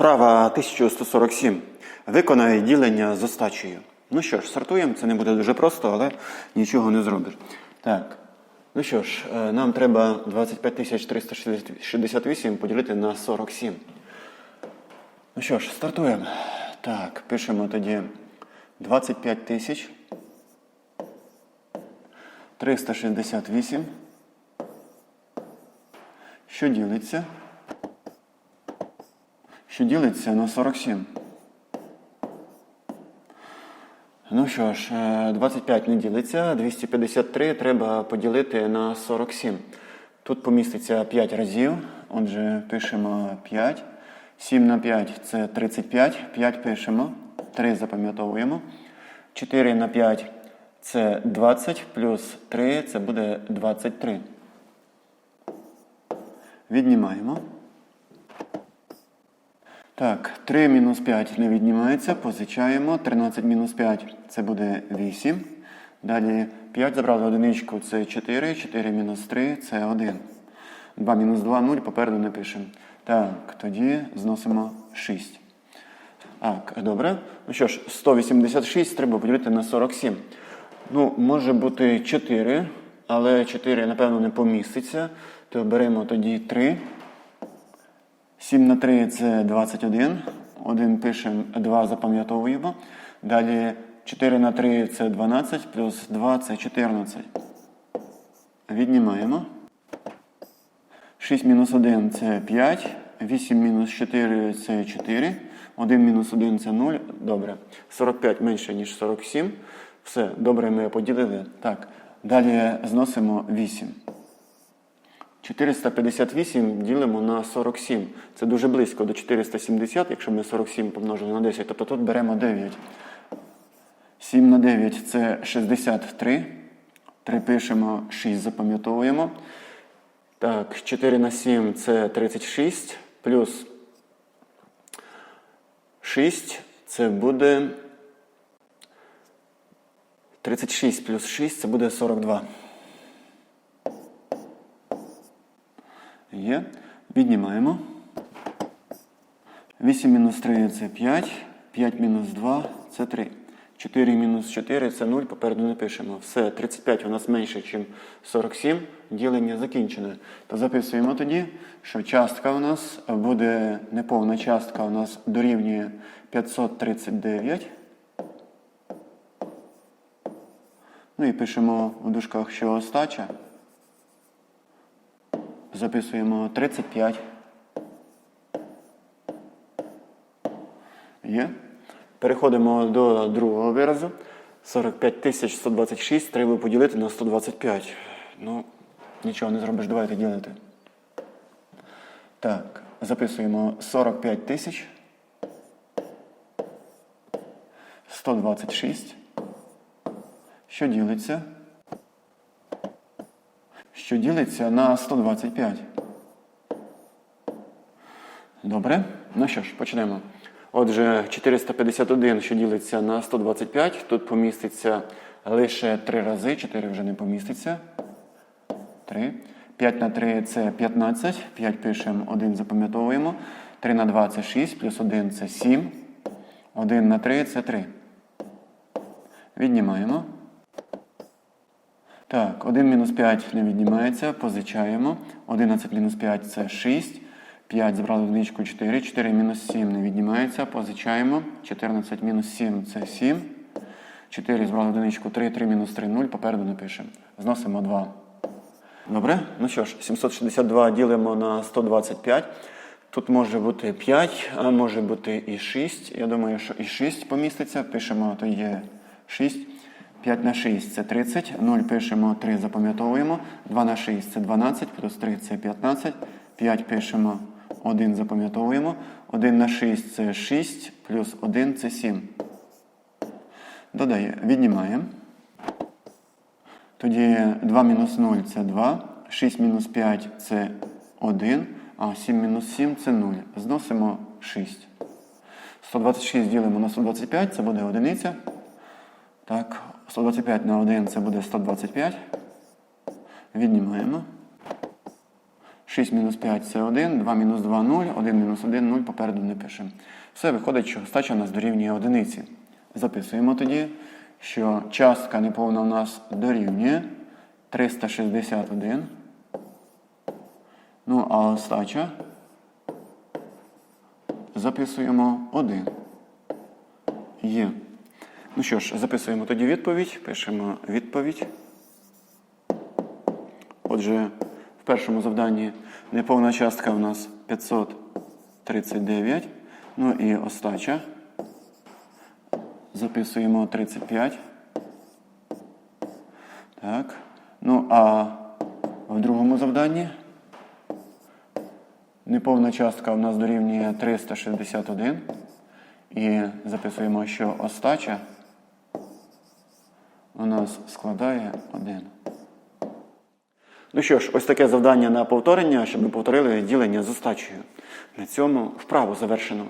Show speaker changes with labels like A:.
A: Вправа 1147. Виконай ділення з остачею. Ну що ж, стартуємо. Це не буде дуже просто, але нічого не зробиш. Так. Ну що ж, е, нам треба 25 368 поділити на 47. Ну що ж, стартуємо. Так, пишемо тоді 25 тисяч 368. Що ділиться? Що ділиться на 47. Ну що ж, е, 25 не ділиться, 253 треба поділити на 47. Тут поміститься 5 разів, отже, пишемо 5. 7 на 5 це 35, 5 пишемо, 3 запам'ятовуємо. 4 на 5 це 20, плюс 3 це буде 23. Віднімаємо. Так, 3 мінус 5 не віднімається, позичаємо. 13 мінус 5 це буде 8. Далі 5 забрали одиничку, це 4. 4 мінус 3 це 1. 2 мінус 2 0, попереду не пишемо. Так, тоді зносимо 6. Так, добре. Ну що ж, 186 треба поділити на 47. Ну, може бути 4, але 4, напевно, не поміститься. То беремо тоді 3. 7 на 3 це 21. 1 пишемо, 2 запам'ятовуємо. Далі 4 на 3 це 12, плюс 2 це 14. Віднімаємо. 6 мінус 1 це 5. 8 мінус 4 це 4. 1 мінус 1 це 0. Добре. 45 менше, ніж 47. Все, добре, ми поділили. Так. Далі зносимо 8. 458 ділимо на 47. Це дуже близько до 470, якщо ми 47 помножили на 10. Тобто тут беремо 9. 7 на 9 це 63. 3 пишемо, 6 запам'ятовуємо. Так, 4 на 7 це 36. Плюс 6 це буде 36 плюс 6 це буде 42. Є. Віднімаємо. 8 мінус 3 це 5. 5 мінус 2 це 3. 4 мінус 4 це 0, попереду не пишемо. Все, 35 у нас менше, ніж 47. Ділення закінчене. То записуємо тоді, що частка у нас буде, неповна частка у нас дорівнює 539. Ну і пишемо в дужках, що остача. Записуємо 35. Є. Переходимо до другого виразу. 45 126 треба поділити на 125. Ну, нічого не зробиш, давайте ділити. Так, записуємо 45 тисяч 126. Що ділиться? Що ділиться на 125. Добре. Ну що ж, почнемо. Отже, 451, що ділиться на 125, тут поміститься лише 3 рази, 4 вже не поміститься. 3. 5 на 3 це 15. 5 пишемо, 1 запам'ятовуємо. 3 на 2 це 6, плюс 1 це 7. 1 на 3 це 3. Віднімаємо. Так, 1 мінус 5 не віднімається, позичаємо. 11 мінус 5 це 6. 5 забрали одиничку 4. 4 мінус 7 не віднімається, позичаємо. 14 мінус 7 це 7. 4 збрали одиничку 3, 3 мінус 3, 0. Попереду напишемо. Зносимо 2. Добре? Ну що ж, 762 ділимо на 125. Тут може бути 5, а може бути і 6. Я думаю, що і 6 поміститься. Пишемо, то є 6. 5 на 6 це 30. 0 пишемо, 3 запам'ятовуємо. 2 на 6 це 12, плюс 3 це 15. 5 пишемо, 1 запам'ятовуємо. 1 на 6 це 6, плюс 1 це 7. Додає, віднімаємо. Тоді 2 мінус 0 це 2. 6 мінус 5 це 1. А 7 мінус 7 це 0. Зносимо 6. 126 ділимо на 125, це буде одиниця. Так, 125 на 1 це буде 125. Віднімаємо. 6 мінус 5 це 1, 2 мінус 2 0, 1 мінус 1 0, попереду не пишемо. Все, виходить, що остача у нас дорівнює одиниці. Записуємо тоді, що частка неповна у нас дорівнює 361. Ну, а остача записуємо 1. Є. Ну що ж, записуємо тоді відповідь. Пишемо відповідь. Отже, в першому завданні неповна частка у нас 539. Ну і остача. Записуємо 35. Так. Ну а в другому завданні неповна частка у нас дорівнює 361. І записуємо, що остача у нас складає 1. Ну що ж, ось таке завдання на повторення, щоб ми повторили ділення з остачею. На цьому вправу завершено.